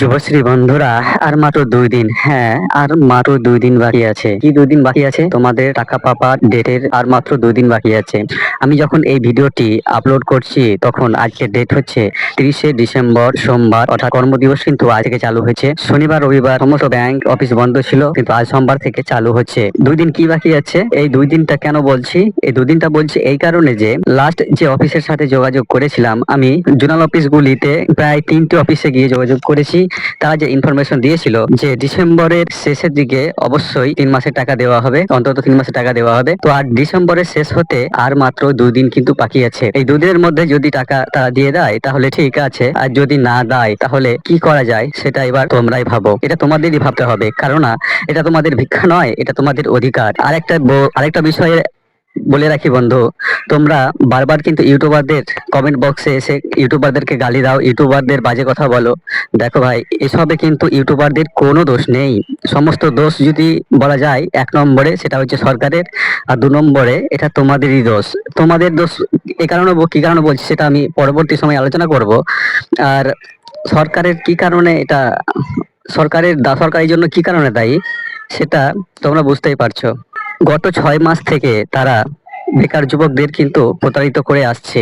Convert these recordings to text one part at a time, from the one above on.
যুবশ্রী বন্ধুরা, আর মাত্র দুই দিন। হ্যাঁ আর মাত্র দুই দিন বাকি আছে। কি দুই দিন বাকি আছে? তোমাদের টাকা পাপার ডেটের আর মাত্র দুই দিন বাকি আছে। আমি যখন এই ভিডিওটি আপলোড করছি, তখন আজকে ডেট হচ্ছে তিরিশে ডিসেম্বর সোমবার। অর্থাৎ কর্মদিবস কিন্তু আজ থেকে চালু হয়েছে। শনিবার, রবিবার সমস্ত ব্যাংক অফিস বন্ধ ছিল, কিন্তু আজ সোমবার থেকে চালু হচ্ছে। দুই দিন কি বাকি আছে? এই দুই দিনটা কেন বলছি? এই দুই দিনটা বলছি এই কারণে যে লাস্ট যে অফিসের সাথে যোগাযোগ করেছিলাম, আমি জোনাল অফিসগুলিতে প্রায় তিনটি অফিসে গিয়ে যোগাযোগ করেছি। তারা যে ইনফরমেশন দিয়েছিল যে ডিসেম্বরের শেষের দিকে অবশ্যই তিন মাসের টাকা দেওয়া হবে, অন্তত তিন মাসের টাকা দেওয়া হবে। তো আর ডিসেম্বরের শেষ হতে আর মাত্র দুই দিন কিন্তু বাকি আছে। এই দুদিনের মধ্যে যদি টাকা তারা দিয়ে দেয়, তাহলে ঠিক আছে। আর যদি না দেয়, তাহলে কি করা যায়, সেটা এবার তোমরাই ভাবো। এটা তোমাদেরই ভাবতে হবে। কারণ এটা তোমাদের ভিক্ষা নয়, এটা তোমাদের অধিকার। আরেকটা আরেকটা বিষয়ে বলে রাখি বন্ধু, তোমরা বারবার কিন্তু ইউটিউবারদের কমেন্ট বক্সে এসে ইউটিউবারদেরকে গালি দাও, ইউটিউবারদের বাজে কথা বলো। দেখো ভাই, এসবে কিন্তু ইউটিউবারদের কোনো দোষ নেই। সমস্ত দোষ যদি বলা যায়, এক নম্বরে সেটা হচ্ছে সরকারের, আর দু নম্বরে এটা তোমাদেরই দোষ। তোমাদের দোষ এ কারণে কি কারণে বলছি সেটা আমি পরবর্তী সময় আলোচনা করব। আর সরকারের কি কারণে এটা, সরকারের সরকারের জন্য কি কারণে দায়ী, সেটা তোমরা বুঝতেই পারছ। গত ছয় মাস থেকে তারা বেকার যুবকদের কিন্তু প্রতারিত করে আসছে।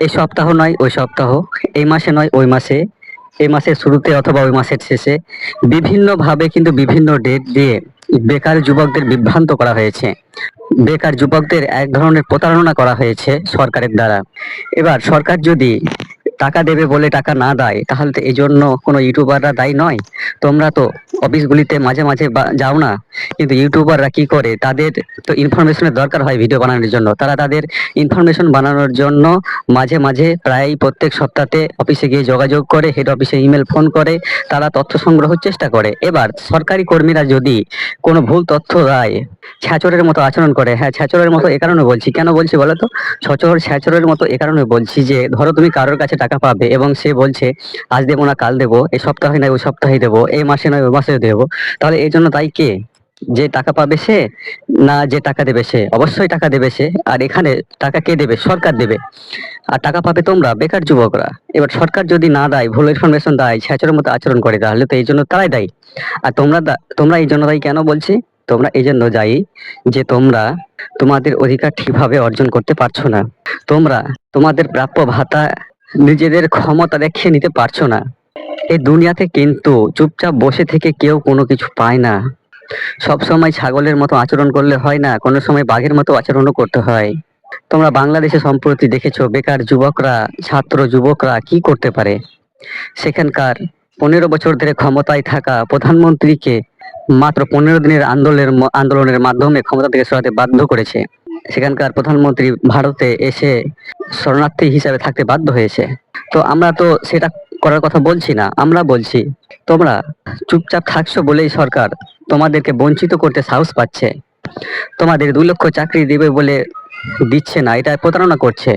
এই সপ্তাহ নয়, ওই সপ্তাহ। এই মাসে নয়, ওই মাসে। এই মাসের শুরুতে অথবা ওই মাসের শেষে বিভিন্নভাবে কিন্তু বিভিন্ন ডেট দিয়ে বেকার যুবকদের বিভ্রান্ত করা হয়েছে। বেকার যুবকদের এক ধরনের প্রতারণা করা হয়েছে সরকারের দ্বারা। এবার সরকার যদি টাকা দেবে বলে টাকা না দেয়, তাহলে তো এই জন্য কোনো ইউটিউবাররা দায়ী নয়। তোমরা তো অফিসগুলিতে মাঝে মাঝে যাও না। কিন্তু ইউটিউবাররা কি করে? তাদের তো ইনফরমেশনের দরকার হয় ভিডিও বানানোর জন্য। তারা তাদের ইনফরমেশন বানানোর জন্য মাঝে মাঝে প্রায় প্রত্যেক সপ্তাহে অফিসে গিয়ে যোগাযোগ করে হেড অফিসে ইমেল ফোন করে, তারা তথ্য সংগ্রহের চেষ্টা করে। এবার সরকারি কর্মীরা যদি কোনো ভুল তথ্য দেয় ছ্যাচরের মতো আচরণ করে হ্যাঁ ছ্যাচরের মতো এ কারণে বলছি, কেন বলছি বলো তো? ছচর ছ্যাচরের মতো এ কারণে বলছি যে, ধরো তুমি কারোর কাছে টাকা পাবে এবং সে বলছে, আজ দেবো না, কাল দেবো এই সপ্তাহে নয় ওই সপ্তাহে দেবো এই মাসে নয় ওই মাসে দেবো। তাহলে এই জন্য তাই কে? যে টাকা পাবে সে না যে টাকা দেবে সে? অবশ্যই টাকা দেবে সে। আর এখানে টাকা কে দেবে? সরকার দেবে। আর টাকা পাবে তোমরা, বেকার যুবকরা। এবার সরকার যদি না দেয়, ভুল ইনফরমেশন দেয় ছ্যাচরের মতো আচরণ করে, তাহলে তো এই জন্য তারাই দায়ী। আর তোমরা তোমরা এই জন্য দায়ী কেন বলছি? তোমরা এই জন্য যাই যে তোমরা তোমাদের অধিকার ঠিকভাবে অর্জন করতে পারছ না। তোমরা তোমাদের প্রাপ্য ভাতা নিজেদের ক্ষমতা দেখিয়ে নিতে পারছ না। এই দুনিয়াতে কিন্তু চুপচাপ বসে থেকে কেউ কোনো কিছু পায় না। সব সময় ছাগলের মতো আচরণ করলে হয় না, কোনো সময় বাঘের মতো আচরণও করতে হয়। তোমরা বাংলাদেশে সম্প্রতি দেখেছ, বেকার যুবকরা, ছাত্র যুবকরা কি করতে পারে? সেখানকার পনেরো বছর ধরে ক্ষমতায় থাকা প্রধানমন্ত্রীকে মাত্র পনেরো দিনের আন্দোলনের আন্দোলনের মাধ্যমে ক্ষমতা থেকে সরাতে বাধ্য করেছে। সেখানকার প্রধানমন্ত্রী ভারতে এসে শরণার্থী হিসাবে থাকতে বাধ্য হয়েছে। তো আমরা তো সেটা করার কথা বলছি না, আমরা বলছি, তোমরা চুপচাপ থাকছো বলেই সরকার তোমাদেরকে বঞ্চিত করতে সাহস পাচ্ছে। তোমাদের দুই লক্ষ চাকরি দিবে বলে দিচ্ছে না, এটা প্রতারণা করছে।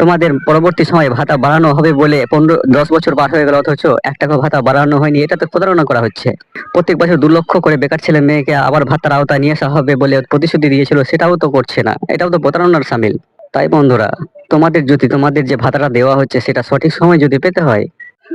তোমাদের পরবর্তী সময়ে ভাতা বাড়ানো হবে বলে পনেরো, দশ বছর পার হয়ে গেল অথচ এক টাকা ভাতা বাড়ানো হয়নি এটা তো প্রতারণা করা হচ্ছে। প্রত্যেক বছর দু লক্ষ করে বেকার ছেলে মেয়েকে আবার ভাতার আওতায় নিয়ে আসা হবে বলে প্রতিশ্রুতি দিয়েছিল, সেটাও তো করছে না। এটাও তো প্রতারণার সামিল। তাই বন্ধুরা, তোমাদের যদি, তোমাদের যে ভাতাটা দেওয়া হচ্ছে, সেটা সঠিক সময় যদি পেতে হয়,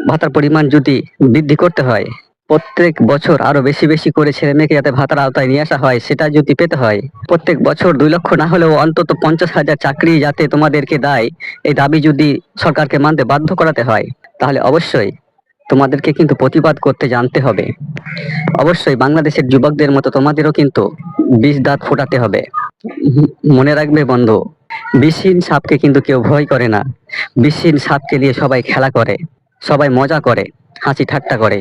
ভাতার পরিমাণ যদি বৃদ্ধি করতে হয় প্রত্যেক বছর আরও বেশি বেশি করে ছেলে মেয়েকে যাতে ভাতার আওতায় নিয়ে আসা হয়, সেটা যদি পেতে হয়, প্রত্যেক বছর দুই লক্ষ না হলেও অন্তত পঞ্চাশ হাজার চাকরি যাতে তোমাদেরকে দেয়, এই দাবি যদি সরকারকে মানতে বাধ্য করাতে হয়, তাহলে অবশ্যই তোমাদেরকে কিন্তু প্রতিবাদ করতে জানতে হবে। অবশ্যই বাংলাদেশের যুবকদের মতো তোমাদেরও কিন্তু বিষ দাঁত ফোটাতে হবে। মনে রাখবে বন্ধু, বিষহীন সাপকে কিন্তু কেউ ভয় করে না। বিষহীন সাপকে নিয়ে সবাই খেলা করে, সবাই মজা করে। হাসি ঠাট্টা করে।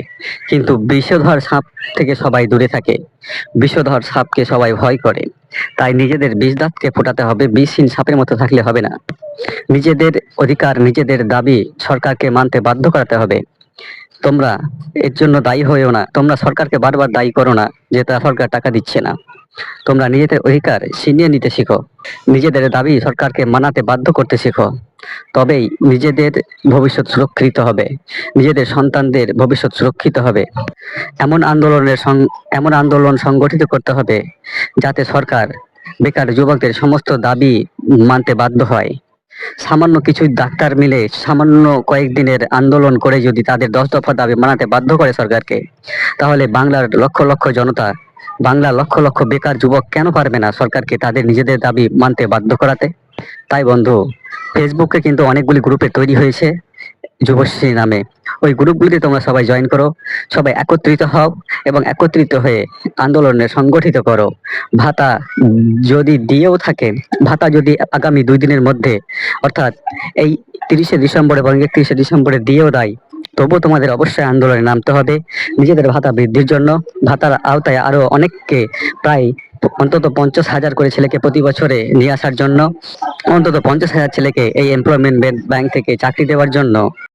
কিন্তু বিষধর সাপ থেকে সবাই দূরে থাকে। বিষধর সাপকে সবাই ভয় করে। তাই নিজেদের বিষ দাঁতকে ফোটাতে হবে বিষহীন সাপের মতো থাকলে হবে না। নিজেদের অধিকার, নিজেদের দাবি সরকারকে মানতে বাধ্য করাতে হবে। তোমরা এর জন্য দায়ী হয়েও না। তোমরা সরকারকে বারবার দায়ী করো না যে তা সরকার টাকা দিচ্ছে না। তোমরা নিজেদের অধিকার ছিনিয়ে নিতে শিখো। নিজেদের দাবি সরকারকে মানাতে বাধ্য করতে শিখো। তবেই নিজেদের ভবিষ্যৎ সুরক্ষিত হবে। নিজেদের সন্তানদের ভবিষ্যৎ সুরক্ষিত হবে। এমন আন্দোলনের এমন আন্দোলন সংগঠিত করতে হবে, যাতে সরকার বেকার যুবকদের সমস্ত দাবি মানতে বাধ্য হয়। সামান্য কিছু ডাক্তার মিলে সামান্য কয়েকদিনের আন্দোলন করে যদি তাদের দশ দফা দাবি মানাতে বাধ্য করে সরকারকে, তাহলে বাংলার লক্ষ লক্ষ জনতা বাংলা লক্ষ লক্ষ বেকার যুবক কেন পারবে না সরকারকে তাদের নিজেদের দাবি মানতে বাধ্য করাতে? তাই বন্ধু ফেসবুকে কিন্তু অনেকগুলি গ্রুপে তৈরি হয়েছে যুবশ্রী নামে। ওই গ্রুপগুলিতে তোমরা সবাই জয়েন করো, সবাই একত্রিত হও এবং একত্রিত হয়ে আন্দোলনে সংগঠিত করো। ভাতা যদি দিয়েও থাকে, ভাতা যদি আগামী দুই দিনের মধ্যে, অর্থাৎ এই তিরিশে ডিসেম্বর এবং একত্রিশে ডিসেম্বরে দিয়েও দেয় তবুও তোমাদের অবশ্যই আন্দোলনে নামতে হবে। নিজেদের ভাতা বৃদ্ধির জন্য ভাতার আওতায় আরও অনেককে প্রায় অন্তত পঞ্চাশ হাজার করে ছেলেকে প্রতি বছরে নিয়ে আসার জন্য, অন্তত পঞ্চাশ হাজার ছেলেকে এই এমপ্লয়মেন্ট ব্যাংক থেকে চাকরি দেওয়ার জন্য।